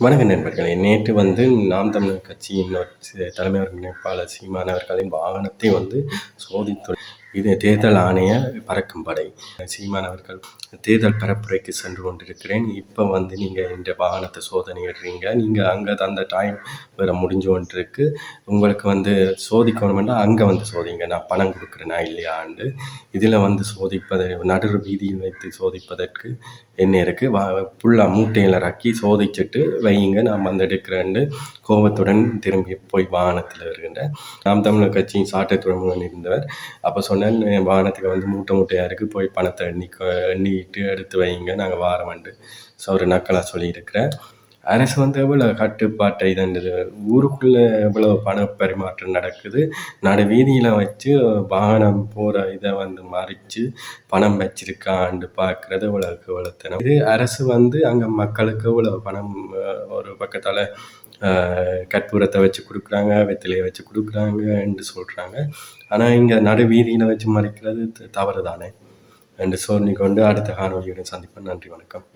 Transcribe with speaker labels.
Speaker 1: வணக்க நண்பர்களே நேற்று வந்து நாம் தமிழர் கட்சியின் சி- தலைமை ஒருங்கிணைப்பாளர் சீமான் அவர்களின் வாகனத்தை வந்து சோதித்து இது தேர்தல் ஆணைய பறக்கும் படை. சீமான் அவர்கள் தேர்தல் பரப்புரைக்கு சென்று கொண்டிருக்கிறேன். இப்போ வந்து நீங்கள் இந்த வாகனத்தை சோதனை இடுறீங்க நீங்கள் அங்கே அந்த டைம் வேறு முடிஞ்சு கொண்டிருக்கு. உங்களுக்கு வந்து சோதிக்கணுமெண்டா அங்கே வந்து சோதிங்க. நான் பணம் கொடுக்குறேனா இல்லையாண்டு இதில் வந்து சோதிப்பது நடு வீதியில் வைத்து சோதிப்பதற்கு என்ன இருக்குது வா ஃபுல்லாக மூட்டையில் இறக்கி சோதிச்சுட்டு வையுங்க. நான் வந்து எடுக்கிறேன்னு கோபத்துடன் திரும்பி போய் வாகனத்தில் வருகின்ற நாம் தமிழர் கட்சியின் சாட்டை துறைமுகன் இருந்தவர். அப்போ சொன்னேன் என் வாகனத்துக்கு வந்து மூட்டை மூட்டையாக இருக்குது போய் பணத்தை எண்ணி எண்ணிட்டு எடுத்து வைங்க. நாங்கள் வாரமண்டு ஸோ ஒரு நக்கலாக சொல்லியிருக்கிறேன். அரசு வந்து எவ்வளோ கட்டுப்பாட்டை இதன்றது ஊருக்குள்ளே எவ்வளோ பண பரிமாற்றம் நடக்குது? நடு வீதியில் வச்சு வாகனம் போகிற இதை வந்து மறித்து பணம் வச்சிருக்கான்னு பார்க்குறது இவ்வளோ கேவலத்தனம். இது அரசு வந்து அங்கே மக்களுக்கு இவ்வளோ பணம் ஒரு பக்கத்தால் கற்பூரத்தை வச்சு கொடுக்குறாங்க வெத்திலையை வச்சு கொடுக்குறாங்கன்னு சொல்கிறாங்க ஆனால் இங்கே நடு வீதியில் வச்சு மறைக்கிறது தவறு தானே என்று சொல்லிக்கொண்டு அடுத்த காணொலியுடன் சந்திப்பேன் நன்றி வணக்கம்.